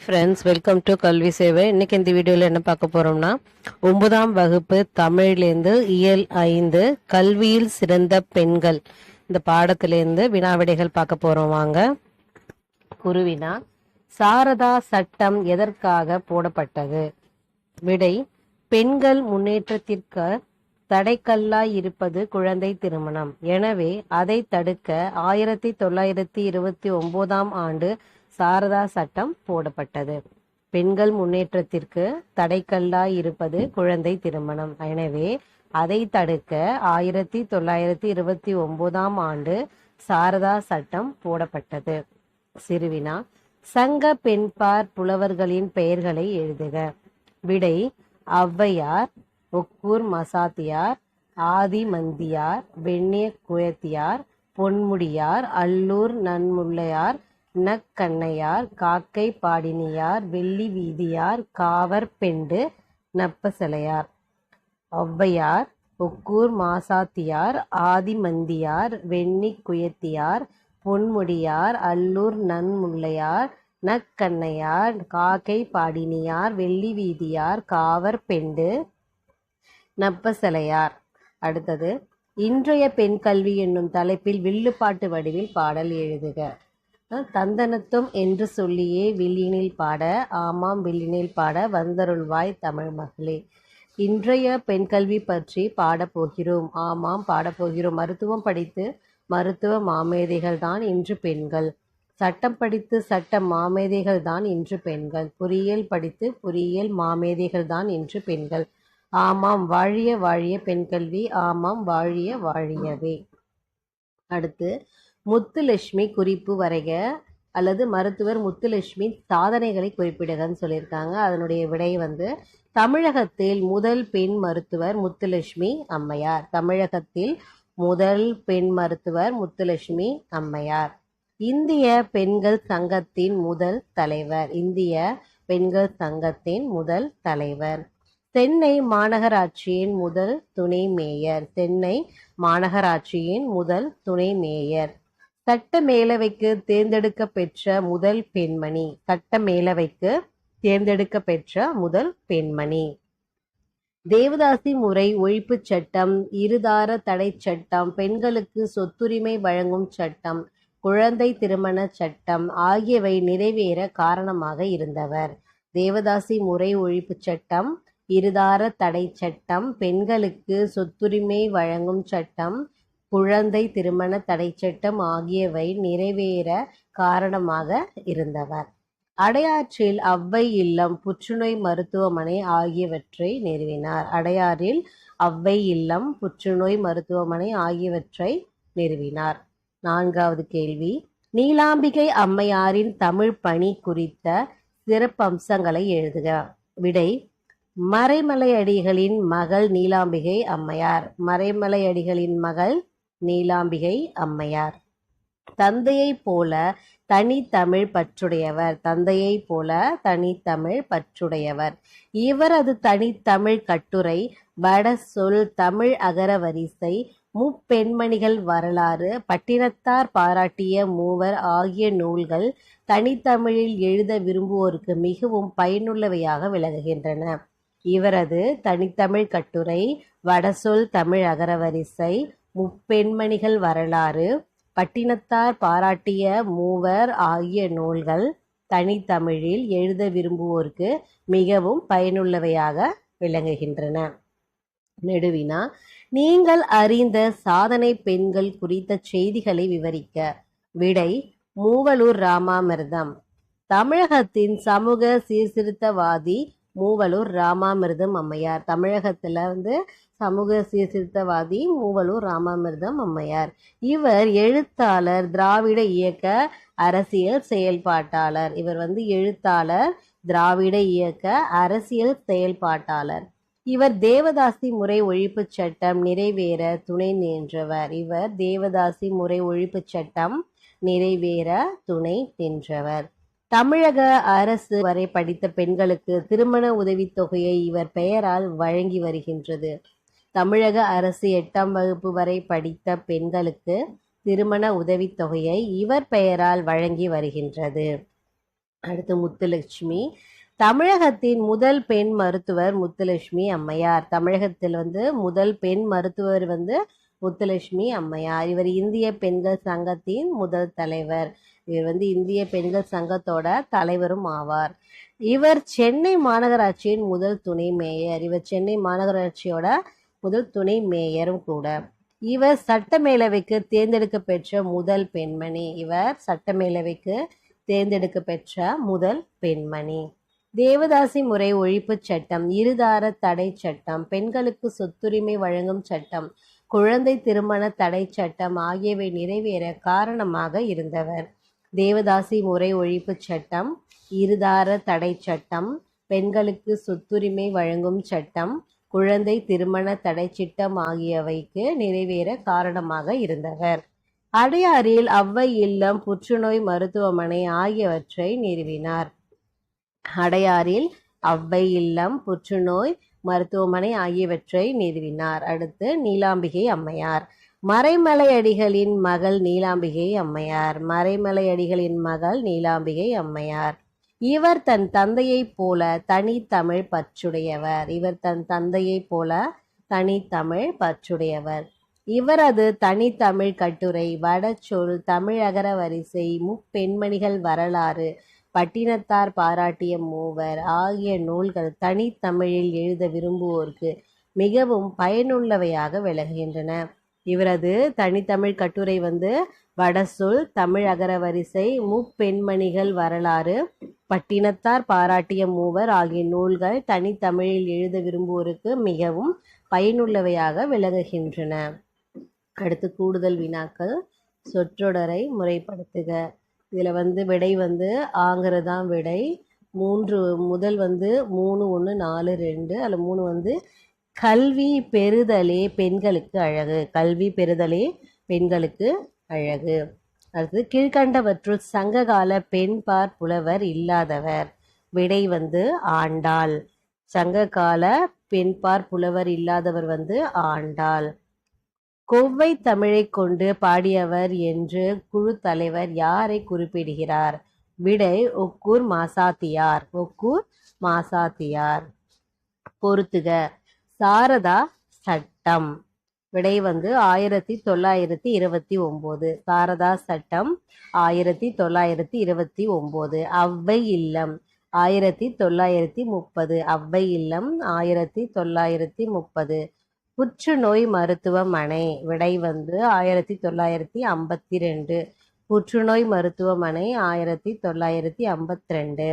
Friends welcome to கல்வி சேவை இன்னைக்கு இந்த வீடியோவில் என்ன பார்க்க போறோம்னா ஒன்பதாம் வகுப்பு தமிழ்லேருந்து இயல் ஐந்து கல்வியில் சிறந்த பெண்கள். இந்த பாடத்திலேருந்து வினாவிடைகள் பார்க்க போறோம் வாங்க. குருவினா சாரதா சட்டம் எதற்காக போடப்பட்டது? விடை பெண்கள் முன்னேற்றத்திற்கு தடைக்கல்லாய் இருப்பது குழந்தை திருமணம். எனவே அதை தடுக்க ஆயிரத்தி தொள்ளாயிரத்தி இருபத்தி ஒன்பதாம் ஆண்டு சாரதா சட்டம் போடப்பட்டது. பெண்கள் முன்னேற்றத்திற்கு தடைக்கல்லாய் இருப்பது குழந்தை திருமணம். எனவே அதை தடுக்க ஆயிரத்தி தொள்ளாயிரத்தி இருபத்தி ஒன்பதாம் ஆண்டு சாரதா சட்டம் போடப்பட்டது. சிறுவினா சங்க பெண்பார் புலவர்களின் பெயர்களை எழுதுக. விடை ஔவையார் ஒக்கூர் மசாத்தியார் ஆதி மந்தியார் வெண்ணிய குயத்தியார் பொன்முடியார் அல்லூர் நன்முள்ளையார் நக்கண்ணையார் காக்கை பாடினியார் வெள்ளி வீதியார் காவர் பெண்டு நப்பசலையார் ஒளவையார் ஒக்கூர் மாசாத்தியார் ஆதிமந்தியார் வெண்ணி குயத்தியார் பொன்முடியார் அல்லூர் நன்முல்லையார் நக்கண்ணையார் காக்கை பாடினியார் வெள்ளி வீதியார் காவர் பெண்டு நப்பசலையார் அடுத்தது இன்றைய பெண் கல்வி என்னும் தலைப்பில் வில்லுப்பாட்டு வடிவில் பாடல் எழுதுக. தந்தனத்தும் என்று சொல்லியே வில்லினில் பாட ஆமாம் வில்லினில் பாட வந்தருள்வாய் தமிழ் மகளே. இன்றைய பெண் கல்வி பற்றி பாடப்போகிறோம் ஆமாம் பாடப்போகிறோம் மருத்துவம் படித்து மருத்துவ மாமேதைகள் தான் இன்று பெண்கள். சட்டம் படித்து சட்ட மாமேதைகள் தான் இன்று பெண்கள். பொறியியல் படித்து பொறியியல் மாமேதைகள் தான் இன்று பெண்கள். ஆமாம் வாழிய வாழிய பெண் கல்வி ஆமாம் வாழிய வாழியவே. அடுத்து முத்துலட்சுமி குறிப்பு வரைக அல்லது மருத்துவர் முத்துலட்சுமி சாதனைகளை குறிப்பிடுகன்னு சொல்லியிருக்காங்க. அதனுடைய விடை வந்து தமிழகத்தில் முதல் பெண் மருத்துவர் முத்துலட்சுமி அம்மையார். தமிழகத்தில் முதல் பெண் மருத்துவர் முத்துலட்சுமி அம்மையார். இந்திய பெண்கள் சங்கத்தின் முதல் தலைவர். இந்திய பெண்கள் சங்கத்தின் முதல் தலைவர். சென்னை மாநகராட்சியின் முதல் துணை மேயர். சென்னை மாநகராட்சியின் முதல் துணை மேயர். சட்ட மேலவைக்கு தேர்ந்தெடுக்க பெற்ற முதல் பெண்மணி. சட்ட மேலவைக்கு தேர்ந்தெடுக்க பெற்ற முதல் பெண்மணி. தேவதாசி முறை ஒழிப்புச் சட்டம் இருதார தடை சட்டம் பெண்களுக்கு சொத்துரிமை வழங்கும் சட்டம் குழந்தை திருமண சட்டம் ஆகியவை நிறைவேற காரணமாக இருந்தவர். தேவதாசி முறை ஒழிப்புச் சட்டம் இருதார தடை சட்டம் பெண்களுக்கு சொத்துரிமை வழங்கும் சட்டம் குழந்தை திருமண தடை சட்டம் ஆகியவை நிறைவேற காரணமாக இருந்தவர். அடையாற்றில் அவ்வை இல்லம் புற்றுநோய் மருத்துவமனை ஆகியவற்றை நிறுவினார். அடையாறில் அவ்வை இல்லம் புற்றுநோய் மருத்துவமனை ஆகியவற்றை நிறுவினார். நான்காவது கேள்வி. நீலாம்பிகை அம்மையாரின் தமிழ் பணி குறித்த சிறப்பம்சங்களை எழுதுக. விடை. மறைமலையடிகளின் மகள் நீலாம்பிகை அம்மையார். மறைமலையடிகளின் மகள் நீலாம்பிகை அம்மையார். தந்தையைப் போல தனித்தமிழ் பற்றுடையவர். தந்தையைப் போல தனித்தமிழ் பற்றுடையவர். இவரது தனித்தமிழ் கட்டுரை வட சொல் தமிழ் அகரவரிசை முப்பெண்மணிகள் வரலாறு பட்டினத்தார் பாராட்டிய மூவர் ஆகிய நூல்கள் தனித்தமிழில் எழுத விரும்புவோருக்கு மிகவும் பயனுள்ளவையாக விளங்குகின்றன. இவரது தனித்தமிழ் கட்டுரை வடசொல் தமிழ் அகரவரிசை முப்பெண்மணிகள் வரலாறு பட்டினத்தார் பாராட்டிய மூவர் ஆகிய நூல்கள் தனித்தமிழில் எழுத விரும்புவோருக்கு மிகவும் பயனுள்ளவையாக விளங்குகின்றன. நெடுவினா நீங்கள் அறிந்த சாதனை பெண்கள் குறித்த செய்திகளை விவரிக்க. விடை மூவலூர் ராமாமிர்தம். தமிழகத்தின் சமூக சீர்திருத்தவாதி மூவலூர் ராமாமிர்தம் அம்மையார். தமிழகத்துல வந்து சமூக சீர்திருத்தவாதி மூவலூர் ராமாமிர்தம் அம்மையார். இவர் எழுத்தாளர் திராவிட இயக்க அரசியல் செயல்பாட்டாளர். இவர் வந்து எழுத்தாளர் திராவிட இயக்க அரசியல் செயல்பாட்டாளர். இவர் தேவதாசி முறை ஒழிப்புச் சட்டம் நிறைவேற துணை நின்றவர். இவர் தேவதாசி முறை ஒழிப்புச் சட்டம் நிறைவேற துணை நின்றவர். தமிழக அரசு வரை படித்த பெண்களுக்கு திருமண உதவித்தொகையை இவர் பெயரால் வழங்கி வருகின்றது. தமிழக அரசு எட்டாம் வகுப்பு வரை படித்த பெண்களுக்கு திருமண உதவித்தொகையை இவர் பெயரால் வழங்கி வருகின்றது. அடுத்து முத்துலட்சுமி. தமிழகத்தின் முதல் பெண் மருத்துவர் முத்துலட்சுமி அம்மையார். தமிழகத்தில் வந்து முதல் பெண் மருத்துவர் வந்து முத்துலட்சுமி அம்மையார். இவர் இந்திய பெண்கள் சங்கத்தின் முதல் தலைவர். இவர் வந்து இந்திய பெண்கள் சங்கத்தோட தலைவரும் ஆவார். இவர் சென்னை மாநகராட்சியின் முதல் துணை மேயர். இவர் சென்னை மாநகராட்சியோட முதல் துணை மேயரும் கூட. இவர் சட்டமேலவைக்கு தேர்ந்தெடுக்க பெற்ற முதல் பெண்மணி. இவர் சட்டமேலவைக்கு தேர்ந்தெடுக்க பெற்ற முதல் பெண்மணி. தேவதாசி முறை ஒழிப்புச் சட்டம் இருதார தடை சட்டம் பெண்களுக்கு சொத்துரிமை வழங்கும் சட்டம் குழந்தை திருமண தடை சட்டம் ஆகியவை நிறைவேற காரணமாக இருந்தவர். தேவதாசி முறை ஒழிப்புச் சட்டம் இருதார தடை சட்டம் பெண்களுக்கு சொத்துரிமை வழங்கும் சட்டம் குழந்தை திருமண தடை சட்டம் ஆகியவைக்கு நிறைவேற காரணமாக இருந்தவர். அடையாறில் அவ்வை இல்லம் புற்றுநோய் மருத்துவமனை ஆகியவற்றை நிறுவினார். அடையாறில் அவ்வை இல்லம் புற்றுநோய் மருத்துவமனை ஆகியவற்றை நிறுவினார். அடுத்து நீலாம்பிகை அம்மையார். மறைமலையடிகளின் மகள் நீலாம்பிகை அம்மையார். மறைமலையடிகளின் மகள் நீலாம்பிகை அம்மையார். இவர் தன் தந்தையைப் போல தனித்தமிழ் பற்றுடையவர். இவர் தன் தந்தையைப் போல தனித்தமிழ் பற்றுடையவர். இவரது தனித்தமிழ் கட்டுரை வடச்சொல் தமிழகர வரிசை முப்பெண்மணிகள் வரலாறு பட்டினத்தார் பாராட்டிய மூவர் ஆகிய நூல்கள் தனித்தமிழில் எழுத விரும்புவோருக்கு மிகவும் பயனுள்ளவையாக விளங்குகின்றன. இவரது தனித்தமிழ் கட்டுரை வந்து வடசொல் தமிழ் அகர வரிசை முப்பெண்மணிகள் வரலாறு பட்டினத்தார் பாராட்டிய மூவர் ஆகிய நூல்கள் தனித்தமிழில் எழுத விரும்புவோருக்கு மிகவும் பயனுள்ளவையாக விளங்குகின்றன. அடுத்து கூடுதல் வினாக்கள். சொற்றொடரை முறைப்படுத்துக. இதில் வந்து விடை வந்து ஆங்கிறது தான் விடை. மூன்று முதல் வந்து மூணு ஒன்று நாலு ரெண்டு. அதில் மூணு வந்து கல்வி பெறுதலே பெண்களுக்கு அழகு. கல்வி பெறுதலே பெண்களுக்கு அழகு. அடுத்து கீழ்கண்டவற்றுள் சங்ககால பெண்பார் புலவர் இல்லாதவர். விடை வந்து ஆண்டாள். சங்ககால பெண்பார் புலவர் இல்லாதவர் வந்து ஆண்டாள். கொவ்வை தமிழை கொண்டு பாடியவர் என்று குழு தலைவர் யாரை குறிப்பிடுகிறார்? விடை ஒக்கூர் மாசாத்தியார். ஒக்கூர் மாசாத்தியார். பொறுத்துக. சாரதா சட்டம். விடை வந்து ஆயிரத்தி தொள்ளாயிரத்தி இருபத்தி ஒம்பது. சாரதா சட்டம் ஆயிரத்தி தொள்ளாயிரத்தி இருபத்தி ஒம்பது. அவ்வை இல்லம் ஆயிரத்தி தொள்ளாயிரத்தி முப்பது. அவ்வை இல்லம் ஆயிரத்தி தொள்ளாயிரத்தி முப்பது. புற்றுநோய் மருத்துவமனை விடை வந்து ஆயிரத்தி தொள்ளாயிரத்தி ஐம்பத்தி ரெண்டு. புற்றுநோய் மருத்துவமனை ஆயிரத்தி தொள்ளாயிரத்தி ஐம்பத்தி ரெண்டு.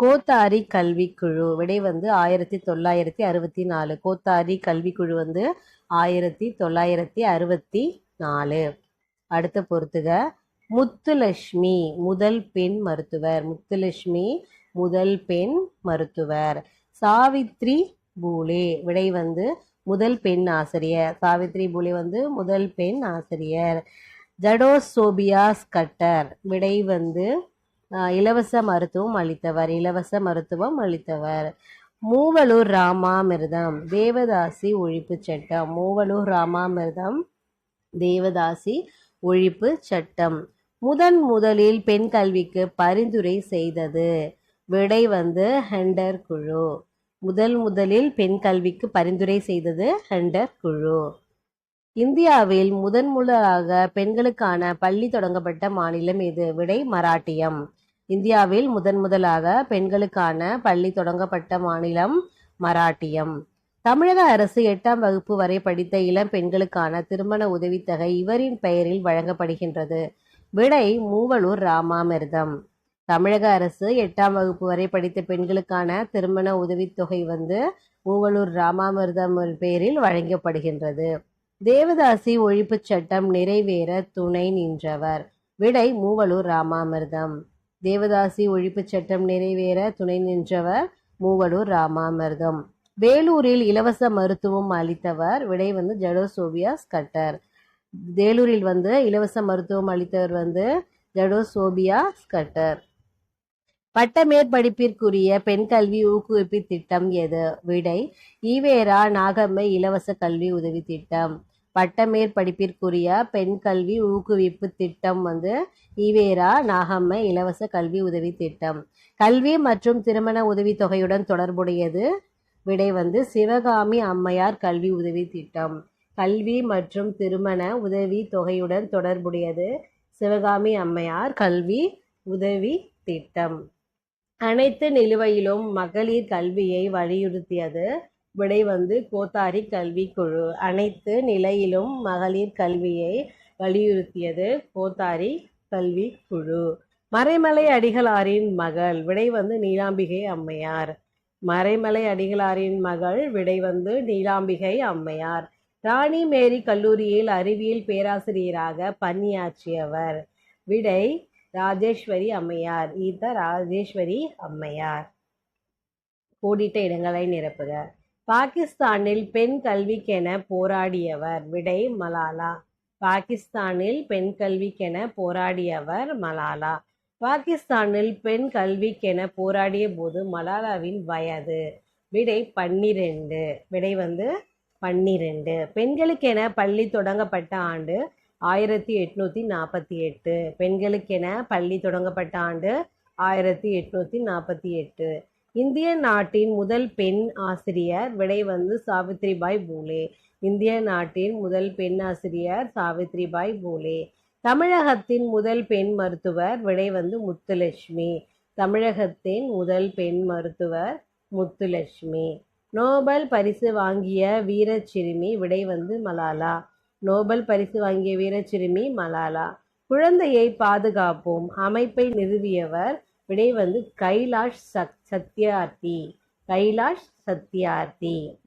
கோத்தாரி கல்விக்குழு விடை வந்து ஆயிரத்தி தொள்ளாயிரத்தி அறுபத்தி நாலு. கோத்தாரி கல்விக்குழு வந்து ஆயிரத்தி தொள்ளாயிரத்தி அறுபத்தி நாலு. அடுத்த பொறுத்துக. முத்துலட்சுமி முதல் பெண் மருத்துவர். முத்துலட்சுமி முதல் பெண் மருத்துவர். சாவித்ரி பூலே விடை வந்து முதல் பெண் ஆசிரியர். சாவித்ரி பூலே வந்து முதல் பெண் ஆசிரியர். ஜடோசோபியாஸ் கட்டர் விடை வந்து இலவச மருத்துவம் அளித்தவர் இலவச மருத்துவம் அளித்தவர். மூவலூர் ராமாமிர்தம் தேவதாசி ஒழிப்பு சட்டம். மூவலூர் ராமாமிர்தம் தேவதாசி ஒழிப்பு சட்டம். முதன் முதலில் பெண் கல்விக்கு பரிந்துரை செய்தது. விடை வந்து ஹெண்டர் குழு. முதல் முதலில் பெண் கல்விக்கு பரிந்துரை செய்தது ஹெண்டர் குழு. இந்தியாவில் முதன் முதலாக பெண்களுக்கான பள்ளி தொடங்கப்பட்ட மாநிலம் எது? விடை மராட்டியம். இந்தியாவில் முதன் முதலாக பெண்களுக்கான பள்ளி தொடங்கப்பட்ட மாநிலம் மராட்டியம். தமிழக அரசு எட்டாம் வகுப்பு வரை படித்த இளம் பெண்களுக்கான திருமண உதவித்தொகை இவரின் பெயரில் வழங்கப்படுகின்றது. விடை மூவலூர் ராமாமிர்தம். தமிழக அரசு எட்டாம் வகுப்பு வரை படித்த பெண்களுக்கான திருமண உதவித்தொகை வந்து மூவலூர் ராமாமிர்தம் பெயரில் வழங்கப்படுகின்றது. தேவதாசி ஒழிப்புச் சட்டம் நிறைவேற துணை நின்றவர். விடை மூவலூர் ராமாமிர்தம். தேவதாசி ஒழிப்புச் சட்டம் நிறைவேற துணை நின்றவர் மூவலூர் ராமாமிர்தம். வேலூரில் இலவச மருத்துவம் அளித்தவர் விடை வந்து ஜடோசோபியாஸ் கட்டர். வேலூரில் வந்து இலவச மருத்துவம் அளித்தவர் வந்து ஜடோசோபியாஸ் கட்டர். பட்ட மேற்படிப்பிற்குரிய பெண் கல்வி ஊக்குவிப்பு திட்டம் எது? விடை ஈவேரா நாகம்மை இலவச கல்வி உதவி திட்டம். பட்டமேற்படிப்பிற்குரிய பெண் கல்வி ஊக்குவிப்பு திட்டம் வந்து ஈவேரா நாகம்மை இலவச கல்வி உதவி திட்டம். கல்வி மற்றும் திருமண உதவித்தொகையுடன் தொடர்புடையது விடை வந்து சிவகாமி அம்மையார் கல்வி உதவி திட்டம். கல்வி மற்றும் திருமண உதவி தொகையுடன் தொடர்புடையது சிவகாமி அம்மையார் கல்வி உதவி திட்டம். அனைத்து நிலுவையிலும் மகளிர் கல்வியை வலியுறுத்தியது விடை வந்து கோத்தாரி கல்விக்குழு. அனைத்து நிலையிலும் மகளிர் கல்வியை வலியுறுத்தியது கோத்தாரி கல்விக்குழு. மறைமலை அடிகளாரின் மகள் விடை வந்து நீலாம்பிகை அம்மையார். மறைமலை அடிகளாரின் மகள் விடை வந்து நீலாம்பிகை அம்மையார். ராணி மேரி கல்லூரியில் அறிவியல் பேராசிரியராக பணியாற்றியவர் விடை ராஜேஸ்வரி அம்மையார். ஈத்த ராஜேஸ்வரி அம்மையார். கோடிட்ட இடங்களை நிரப்புக. பாகிஸ்தானில் பெண் கல்விக்கென போராடியவர் விடை மலாலா. பாகிஸ்தானில் பெண் கல்விக்கென போராடியவர் மலாலா. பாகிஸ்தானில் பெண் கல்விக்கென போராடிய போது மலாலாவின் வயது விடை பன்னிரெண்டு. விடை வந்து பன்னிரெண்டு. பெண்களுக்கென பள்ளி தொடங்கப்பட்ட ஆண்டு ஆயிரத்தி எட்நூத்தி நாற்பத்தி எட்டு. பெண்களுக்கென பள்ளி தொடங்கப்பட்ட ஆண்டு ஆயிரத்தி எட்நூத்தி நாற்பத்தி எட்டு. இந்திய நாட்டின் முதல் பெண் ஆசிரியர் விடை வந்து சாவித்ரிபாய் பூலே. இந்திய நாட்டின் முதல் பெண் ஆசிரியர் சாவித்ரிபாய் பூலே. தமிழகத்தின் முதல் பெண் மருத்துவர் விடை வந்து முத்துலட்சுமி. தமிழகத்தின் முதல் பெண் மருத்துவர் முத்துலட்சுமி. நோபல் பரிசு வாங்கிய வீரச்சிறுமி விடை வந்து மலாலா. நோபல் பரிசு வாங்கிய வீரச்சிறுமி மலாலா. குழந்தையை பாதுகாப்போம். அமைப்பை நிறுவியவர் விடை வந்து கைலாஷ் சத் சத்யார்த்தி. கைலாஷ் சத்யார்த்தி.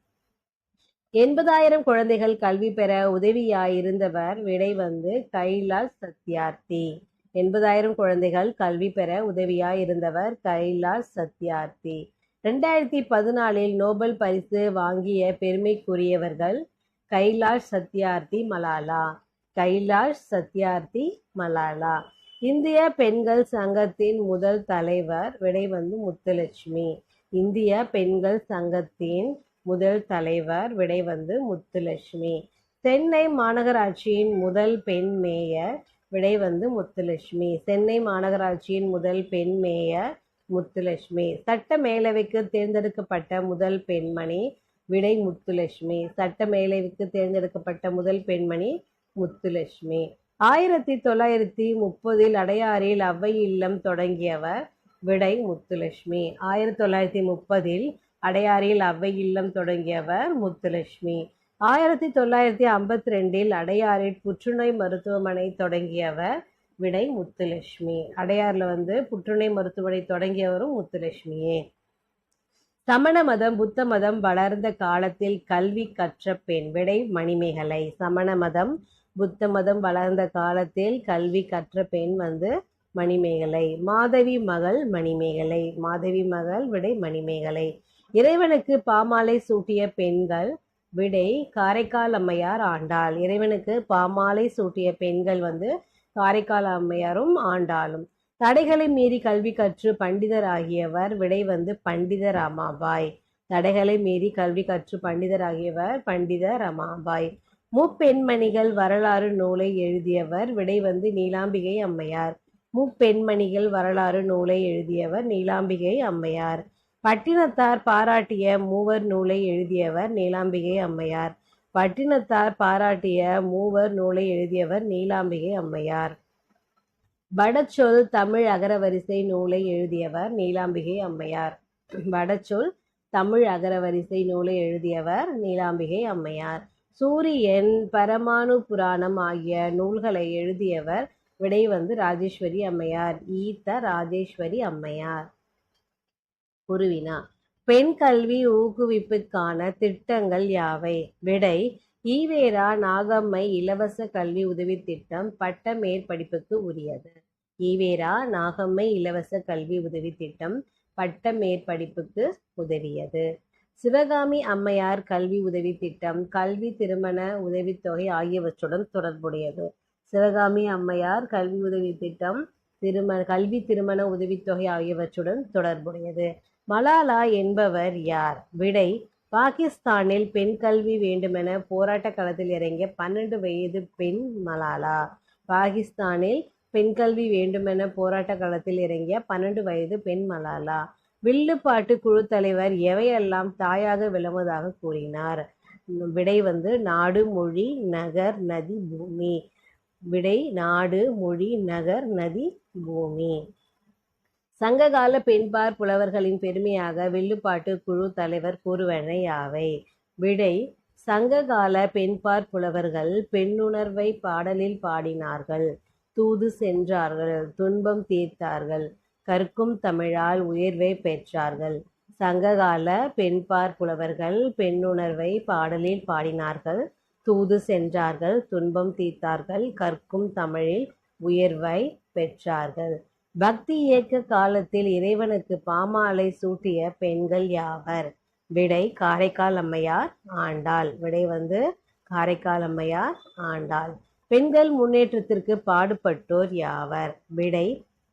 எண்பதாயிரம் குழந்தைகள் கல்வி பெற உதவியாயிருந்தவர் விடை வந்து கைலாஷ் சத்யார்த்தி. எண்பதாயிரம் குழந்தைகள் கல்வி பெற உதவியாயிருந்தவர் கைலாஷ் சத்யார்த்தி. ரெண்டாயிரத்தி பதினாலில் நோபல் பரிசு வாங்கிய பெருமைக்குரியவர்கள் கைலாஷ் சத்யார்த்தி மலாலா. கைலாஷ் சத்யார்த்தி மலாலா. இந்திய பெண்கள் சங்கத்தின் முதல் தலைவர் விடை வந்து முத்துலட்சுமி. இந்திய பெண்கள் சங்கத்தின் முதல் தலைவர் விடை வந்து முத்துலட்சுமி. சென்னை மாநகராட்சியின் முதல் பெண் மேயர் விடை வந்து முத்துலட்சுமி. சென்னை மாநகராட்சியின் முதல் பெண் மேயர் முத்துலட்சுமி. சட்ட மேலவைக்கு தேர்ந்தெடுக்கப்பட்ட முதல் பெண்மணி விடை முத்துலட்சுமி. சட்ட மேலவைக்கு தேர்ந்தெடுக்கப்பட்ட முதல் பெண்மணி முத்துலட்சுமி. ஆயிரத்தி தொள்ளாயிரத்தி முப்பதில் அடையாறில் அவ்வை இல்லம் தொடங்கியவர் விடை முத்துலட்சுமி. ஆயிரத்தி தொள்ளாயிரத்தி முப்பதில் அடையாறில் அவ்வை இல்லம் தொடங்கியவர் முத்துலட்சுமி. ஆயிரத்தி தொள்ளாயிரத்தி ஐம்பத்தி ரெண்டில் அடையாறில் புற்றுநோய் மருத்துவமனை தொடங்கியவர் விடை முத்துலட்சுமி. அடையாறில் வந்து புற்றுநோய் மருத்துவமனை தொடங்கியவரும் முத்துலட்சுமியே. சமண மதம் புத்த மதம் வளர்ந்த காலத்தில் கல்வி கற்ற பெண். விடை மணிமேகலை. சமண மதம் புத்த மதம் வளர்ந்த காலத்தில் கல்வி கற்ற பெண் வந்து மணிமேகலை. மாதவி மகள் மணிமேகலை. மாதவி மகள் விடை மணிமேகலை. இறைவனுக்கு பாமாலை சூட்டிய பெண்கள் விடை காரைக்கால் அம்மையார் ஆண்டாள். இறைவனுக்கு பாமாலை சூட்டிய பெண்கள் வந்து காரைக்கால் அம்மையாரும் ஆண்டாளும். தடைகளை மீறி கல்வி கற்று பண்டிதர் ஆகியவர் விடை வந்து பண்டித ரமாபாய். தடைகளை மீறி கல்வி கற்று பண்டிதர் ஆகியவர் பண்டித ரமாபாய். முப்பெண்மணிகள் வரலாறு நூலை எழுதியவர் விடை வந்து நீலாம்பிகை அம்மையார். முப்பெண்மணிகள் வரலாறு நூலை எழுதியவர் நீலாம்பிகை அம்மையார். பட்டினத்தார் பாராட்டிய மூவர் நூலை எழுதியவர் நீலாம்பிகை அம்மையார். பட்டினத்தார் பாராட்டிய மூவர் நூலை எழுதியவர் நீலாம்பிகை அம்மையார். வடச்சொல் தமிழ் அகரவரிசை நூலை எழுதியவர் நீலாம்பிகை அம்மையார். வடச்சொல் தமிழ் அகரவரிசை நூலை எழுதியவர் நீலாம்பிகை அம்மையார். சூரியன் பரமானு புராணம் ஆகிய நூல்களை எழுதியவர் விடை வந்து ராஜேஸ்வரி அம்மையார். ஈத்த ராஜேஸ்வரி அம்மையார். குருவினா பெண் கல்வி ஊக்குவிப்புக்கான திட்டங்கள் யாவை? விடை ஈவேரா நாகம்மை இலவச கல்வி உதவி திட்டம் பட்ட மேற்படிப்புக்கு உரியது. ஈவேரா நாகம்மை இலவச கல்வி உதவி திட்டம் பட்ட மேற்படிப்புக்கு உதவியது. சிவகாமி அம்மையார் கல்வி உதவி திட்டம் கல்வி திருமண உதவித்தொகை ஆகியவற்றுடன் தொடர்புடையது. சிவகாமி அம்மையார் கல்வி உதவி திட்டம் திருமண கல்வி திருமண உதவித்தொகை ஆகியவற்றுடன் தொடர்புடையது. மலாலா என்பவர் யார்? விடை பாகிஸ்தானில் பெண் கல்வி வேண்டுமென போராட்ட களத்தில் இறங்கிய பன்னெண்டு வயது பெண் மலாலா. பாகிஸ்தானில் பெண் கல்வி வேண்டுமென போராட்ட களத்தில் இறங்கிய பன்னெண்டு வயது பெண் மலாலா. வில்லுப்பாட்டு குழு தலைவர் எவையெல்லாம் தாயாக விளம்புவதாக கூறினார். விடை வந்து நாடு மொழி நகர் நதி பூமி. விடை நாடு மொழி நகர் நதி பூமி. சங்ககால பெண்பார் புலவர்களின் பெருமையாக வில்லுப்பாட்டு குழு தலைவர் கூறுவன யாவை? விடை சங்ககால பெண்பார் புலவர்கள் பெண்ணுணர்வை பாடலில் பாடினார்கள். தூது சென்றார்கள் துன்பம் தீர்த்தார்கள். கற்கும் தமிழால் உயர்வை பெற்றார்கள். சங்ககால பெண்பார் புலவர்கள் பெண்ணுணர்வை பாடலில் பாடினார்கள். தூது சென்றார்கள் துன்பம் தீர்த்தார்கள் கற்கும் தமிழில் உயர்வை பெற்றார்கள். பக்தி இயக்க காலத்தில் இறைவனுக்கு பாமாலை சூட்டிய பெண்கள் யாவர்? விடை காரைக்கால் அம்மையார் ஆண்டாள். விடை வந்து காரைக்கால் அம்மையார் ஆண்டாள். பெண்கள் முன்னேற்றத்திற்கு பாடுபட்டோர் யாவர்? விடை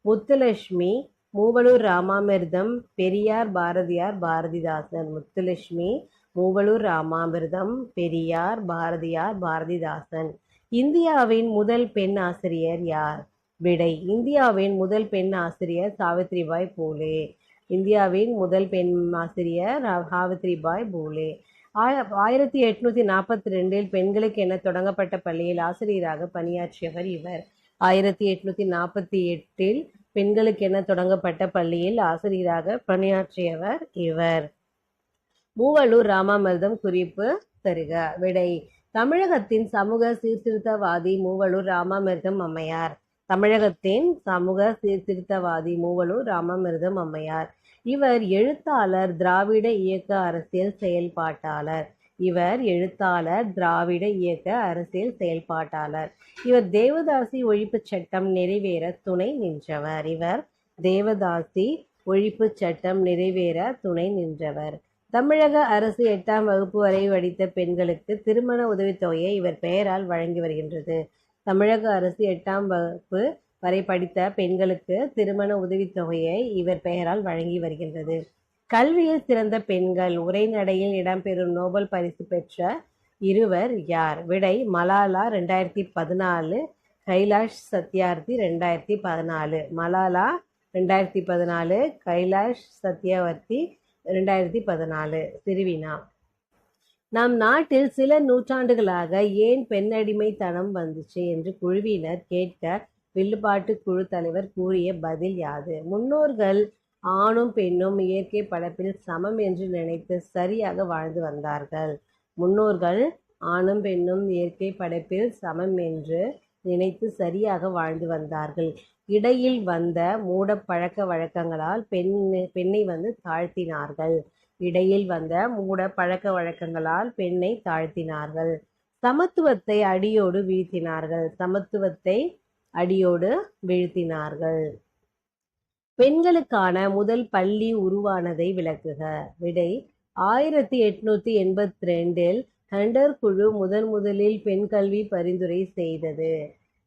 முத்துலட்சுமி மூவலூர் ராமாமிர்தம் பெரியார் பாரதியார் பாரதிதாசன். முத்துலட்சுமி மூவலூர் ராமாமிர்தம் பெரியார் பாரதியார் பாரதிதாசன். இந்தியாவின் முதல் பெண் ஆசிரியர் யார்? விடை இந்தியாவின் முதல் பெண் ஆசிரியர் சாவித்ரிபாய் பூலே. இந்தியாவின் முதல் பெண் ஆசிரியர் சாவித்ரிபாய் பூலே. ஆய ஆயிரத்தி எட்நூற்றி நாற்பத்தி ரெண்டில் பெண்களுக்கு என தொடங்கப்பட்ட பள்ளியில் ஆசிரியராக பணியாற்றியவர் இவர். ஆயிரத்தி எட்நூத்தி நாற்பத்தி எட்டில் பெண்களுக்கென தொடங்கப்பட்ட பள்ளியில் ஆசிரியராக பணியாற்றியவர் இவர். மூவலூர் ராமாமிர்தம் குறிப்பு தருக. விடை. தமிழகத்தின் சமூக சீர்திருத்தவாதி மூவலூர் ராமாமிர்தம் அம்மையார். தமிழகத்தின் சமூக சீர்திருத்தவாதி மூவலூர் ராமாமிர்தம் அம்மையார். இவர் எழுத்தாளர் திராவிட இயக்க அரசியல் செயல்பாட்டாளர். இவர் எழுத்தாளர் திராவிட இயக்க அரசியல் செயல்பாட்டாளர். இவர் தேவதாசி ஒழிப்புச் சட்டம் நிறைவேற துணை நின்றவர். இவர் தேவதாசி ஒழிப்புச் சட்டம் நிறைவேற துணை நின்றவர். தமிழக அரசு எட்டாம் வகுப்பு வரை படித்த பெண்களுக்கு திருமண உதவித்தொகையை இவர் பெயரால் வழங்கி வருகின்றது. தமிழக அரசு எட்டாம் வகுப்பு வரை படித்த பெண்களுக்கு திருமண உதவித்தொகையை இவர் பெயரால் வழங்கி வருகின்றது. கல்வியில் சிறந்த பெண்கள் உரைநடையில் இடம்பெறும் நோபல் பரிசு பெற்ற இருவர் யார்? விடை மலாலா ரெண்டாயிரத்தி பதினாலு கைலாஷ் சத்யார்த்தி ரெண்டாயிரத்தி பதினாலு. மலாலா ரெண்டாயிரத்தி பதினாலு கைலாஷ் சத்யவர்த்தி ரெண்டாயிரத்தி பதினாலு. திருவினா நம் நாட்டில் சில நூற்றாண்டுகளாக ஏன் பெண்ணடிமைத்தனம் வந்துச்சு என்று குழுவினர் கேட்க வில்லுப்பாட்டு குழு தலைவர் கூறிய பதில் யாது? முன்னோர்கள் ஆணும் பெண்ணும் இயற்கை படைப்பில் சமம் என்று நினைத்து சரியாக வாழ்ந்து வந்தார்கள். முன்னோர்கள் ஆணும் பெண்ணும் இயற்கை படைப்பில் சமம் என்று நினைத்து சரியாக வாழ்ந்து வந்தார்கள். இடையில் வந்த மூட பழக்க வழக்கங்களால் பெண் பெண்ணை வந்து தாழ்த்தினார்கள். இடையில் வந்த மூட பழக்க வழக்கங்களால் பெண்ணை தாழ்த்தினார்கள். சமத்துவத்தை அடியோடு வீழ்த்தினார்கள். சமத்துவத்தை அடியோடு வீழ்த்தினார்கள். பெண்களுக்கான முதல் பள்ளி உருவானதை விளக்குக. விடை ஆயிரத்தி எட்நூத்தி எண்பத்தி ரெண்டில் ஹண்டர் குழு முதன் முதலில் பெண் கல்வி பரிந்துரை செய்தது.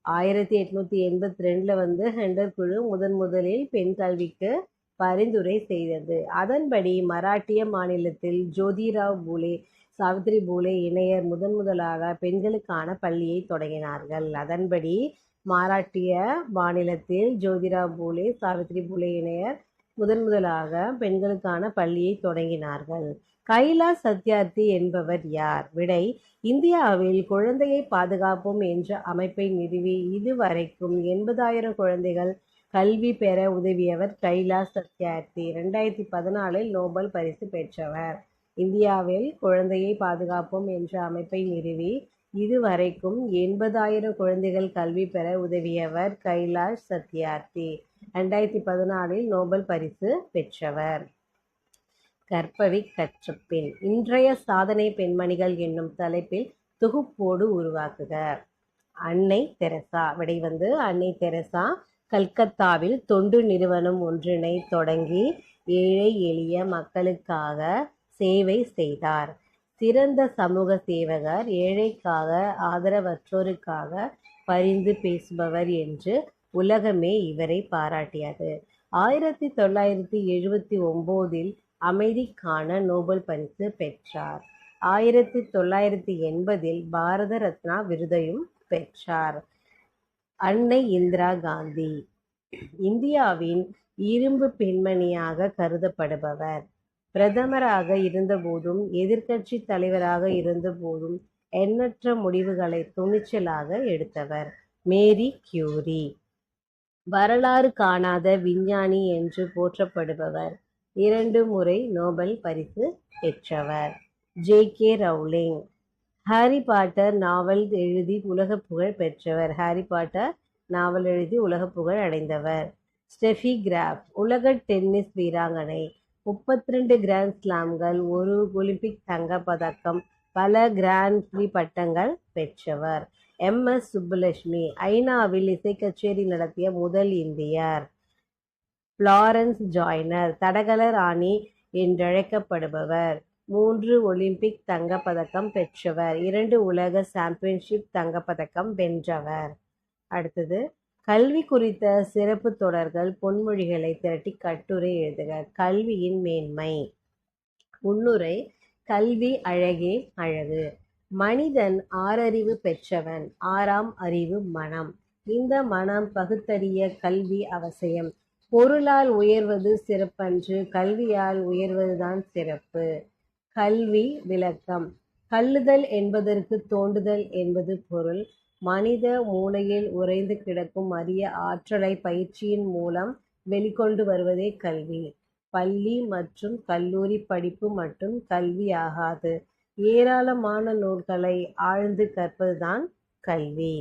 ஆயிரத்தி எட்நூத்தி எண்பத்தி ரெண்டுல வந்து ஹண்டர் குழு முதன் முதலில் பெண் கல்விக்கு பரிந்துரை செய்தது. அதன்படி மராட்டிய மாநிலத்தில் ஜோதிராவ் பூலே சாவித்ரி பூலே இணையர் முதன் முதலாக பெண்களுக்கான பள்ளியை தொடங்கினார்கள். அதன்படி மராட்டிய மாநிலத்தில் ஜோதிரா பூலே சாவித்ரி பூலே இணையர் முதன் முதலாக பெண்களுக்கான பள்ளியை தொடங்கினார்கள். கைலாஷ் சத்யார்த்தி என்பவர் யார்? விடை இந்தியாவில் குழந்தையை பாதுகாப்போம் என்ற அமைப்பை நிறுவி இதுவரைக்கும் எண்பதாயிரம் குழந்தைகள் கல்வி பெற உதவியவர் கைலாஷ் சத்யார்த்தி. ரெண்டாயிரத்தி பதினாலில் நோபல் பரிசு பெற்றவர். இந்தியாவில் குழந்தையை பாதுகாப்போம் என்ற அமைப்பை நிறுவி இதுவரைக்கும் எண்பதாயிரம் குழந்தைகள் கல்வி பெற உதவியவர் கைலாஷ் சத்யார்த்தி. ரெண்டாயிரத்தி பதினாலில் நோபல் பரிசு பெற்றவர். கற்பவி கற்ற பெண் இன்றைய சாதனை பெண்மணிகள் என்னும் தலைப்பில் தொகுப்போடு உருவாக்குக. அன்னை தெரசா. விடை வந்து அன்னை தெரசா. கல்கத்தாவில் தொண்டு நிறுவனம் ஒன்றினை தொடங்கி ஏழை எளிய மக்களுக்காக சேவை செய்தார். சிறந்த சமூக சேவகர் ஏழைக்காக ஆதரவற்றோருக்காக பரிந்து பேசுபவர் என்று உலகமே இவரை பாராட்டியது. ஆயிரத்தி தொள்ளாயிரத்தி எழுபத்தி ஒம்போதில் அமைதிக்கான நோபல் பரிசு பெற்றார். ஆயிரத்தி தொள்ளாயிரத்தி எண்பதில் பாரத ரத்னா விருதையும் பெற்றார். அன்னை இந்திரா காந்தி. இந்தியாவின் இரும்பு பெண்மணியாக கருதப்படுபவர். பிரதமராக இருந்தபோதும் எதிர்க்கட்சி தலைவராக இருந்தபோதும் எண்ணற்ற முடிவுகளை துணிச்சலாக எடுத்தவர் மேரி கியூரி. வரலாறு காணாத விஞ்ஞானி என்று போற்றப்படுபவர். இரண்டு முறை நோபல் பரிசு பெற்றவர். J K Rowling. Harry Potter நாவல் எழுதி உலக புகழ் பெற்றவர். ஹாரி பாட்டர் நாவல் எழுதி உலக புகழ் அடைந்தவர். Steffi Graf. உலக டென்னிஸ் வீராங்கனை. முப்பத்தி ரெண்டு கிராண்ட் ஸ்லாம்கள் ஒரு ஒலிம்பிக் தங்கப் பதக்கம் பல கிராண்ட் ப்ரீ பட்டங்கள் பெற்றவர். எம் எஸ் சுப்புலட்சுமி ஐநாவில் இசை கச்சேரி நடத்திய முதல் இந்தியர். ஃப்ளாரன்ஸ் ஜாய்னர் தடகள ராணி என்றழைக்கப்படுபவர். மூன்று ஒலிம்பிக் தங்கப் பதக்கம் பெற்றவர். இரண்டு உலக சாம்பியன்ஷிப் தங்கப் பதக்கம் வென்றவர். அடுத்தது கல்வி குறித்த சிறப்பு தொடர்கள் பொன்மொழிகளை திரட்டி கட்டுரை எழுதுக. கல்வியின் மேன்மை. முன்னுரை கல்வி அழகே அழகு. மனிதன் ஆறறிவு பெற்றவன் ஆறாம் அறிவு மனம். இந்த மனம் பகுத்தறிய கல்வி அவசியம். பொருளால் உயர்வது சிறப்பன்று கல்வியால் உயர்வதுதான் சிறப்பு. கல்வி விளக்கம். கல்லுதல் என்பதற்கு தோண்டுதல் என்பது பொருள். மனித மூளையில் உறைந்து கிடக்கும் அரிய ஆற்றலை பயிற்சியின் மூலம் வெளிக்கொண்டு வருவதே கல்வி. பள்ளி மற்றும் கல்லூரி படிப்பு மட்டும் கல்வியாகாது. ஏராளமான நூல்களை ஆழ்ந்து கற்பதுதான் கல்வி.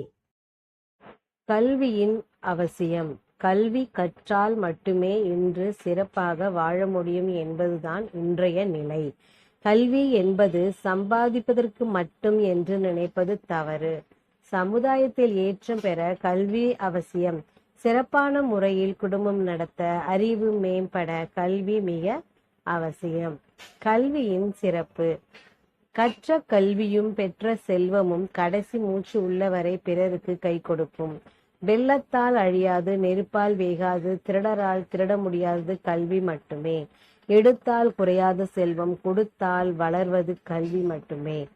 கல்வியின் அவசியம். கல்வி கற்றால் மட்டுமே இன்று சிறப்பாக வாழ முடியும் என்பதுதான் இன்றைய நிலை. கல்வி என்பது சம்பாதிப்பதற்கு மட்டும் என்று நினைப்பது தவறு. சமுதாயத்தில் ஏற்றம் பெற கல்வி அவசியம். சிறப்பான முறையில் குடும்பம் நடத்த அறிவு மேம்பட கல்வி மிக அவசியம். கல்வியின் சிறப்பு. கற்ற கல்வியும் பெற்ற செல்வமும் கடைசி மூச்சு உள்ளவரை பிறருக்கு கை கொடுக்கும். வெள்ளத்தால் அழியாது நெருப்பால் வேகாது திருடரால் திருட முடியாதது கல்வி மட்டுமே. எடுத்தால் குறையாத செல்வம் கொடுத்தால் வளர்வது கல்வி மட்டுமே.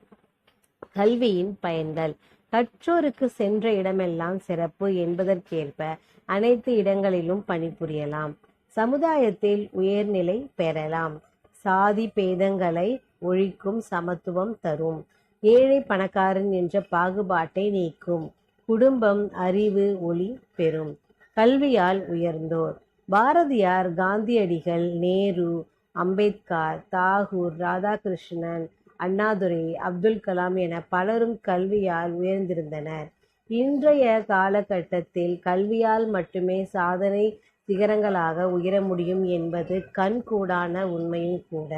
கல்வியின் பயன்கள். கற்றோருக்கு சென்ற இடமெல்லாம் சிறப்பு என்பதற்கேற்ப அனைத்து இடங்களிலும் பணிபுரியலாம். சமுதாயத்தில் உயர்நிலை பெறலாம். சாதி பேதங்களை ஒழிக்கும் சமத்துவம் தரும். ஏழை பணக்காரன் என்ற பாகுபாட்டை நீக்கும். குடும்பம் அறிவு ஒளி பெறும். கல்வியால் உயர்ந்தோர். பாரதியார் காந்தியடிகள் நேரு அம்பேத்கர் தாகூர் ராதாகிருஷ்ணன் அண்ணாதுரை அப்துல் கலாம் என பலரும் கல்வியால் உயர்ந்திருந்தனர். இன்றைய காலகட்டத்தில் கல்வியால் மட்டுமே சாதனை சிகரங்களாக உயர முடியும் என்பது கண்கூடான உண்மையும் கூட.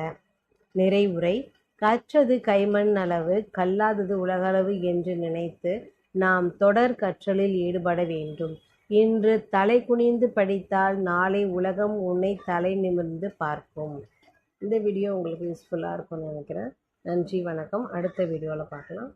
நிறைவுரை கற்றது கைமண் அளவு கல்லாதது உலகளவு என்று நினைத்து நாம் தொடர் கற்றலில் ஈடுபட வேண்டும். இன்று தலை குனிந்து படித்தால் நாளை உலகம் உன்னை தலை நிமிர்ந்து பார்க்கும். இந்த வீடியோ உங்களுக்கு யூஸ்ஃபுல்லாக இருக்கும்னு நினைக்கிறேன். நன்றி வணக்கம். அடுத்த வீடியோவில் பார்க்கலாம்